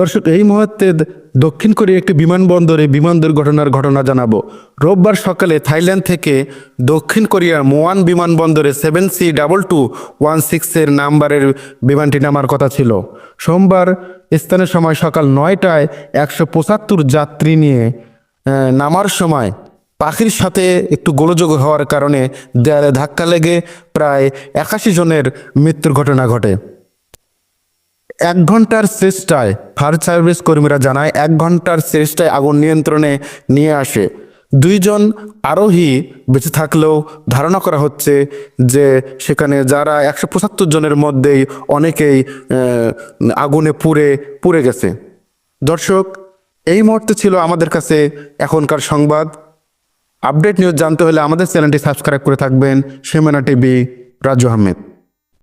দর্শক, এই মুহূর্তে দক্ষিণ কোরিয়া একটি বিমানবন্দরে বিমান দুর্ঘটনার ঘটনা জানাব। রোববার সকালে থাইল্যান্ড থেকে দক্ষিণ কোরিয়ার মোয়ান বিমানবন্দরে seven C double two one সিক্সের নাম্বারের বিমানটি নামার কথা ছিল। সোমবার স্থানীয় সময় সকাল নয়টায় একশো পঁচাত্তর যাত্রী নিয়ে নামার সময় পাখির সাথে একটু গোলযোগ হওয়ার কারণে দেয়ালে ধাক্কা লেগে প্রায় একাশি জনের মৃত্যুর ঘটনা ঘটে। এক ঘণ্টার চেষ্টায় ফায়ার সার্ভিস কর্মীরা জানায়, এক ঘণ্টার চেষ্টায় আগুন নিয়ন্ত্রণে নিয়ে আসে। দুইজন আরোহী বেঁচে থাকলেও ধারণা করা হচ্ছে যে সেখানে যারা একশো পঁচাত্তর জনের মধ্যেই অনেকেই আগুনে পুড়ে পুড়ে গেছে। দর্শক, এই মুহূর্তে ছিল আমাদের কাছে এখনকার সংবাদ। আপডেট নিউজ জানতে হলে আমাদের চ্যানেলটি সাবস্ক্রাইব করে থাকবেন। সেমেনা টিভি, রাজু আহমেদ।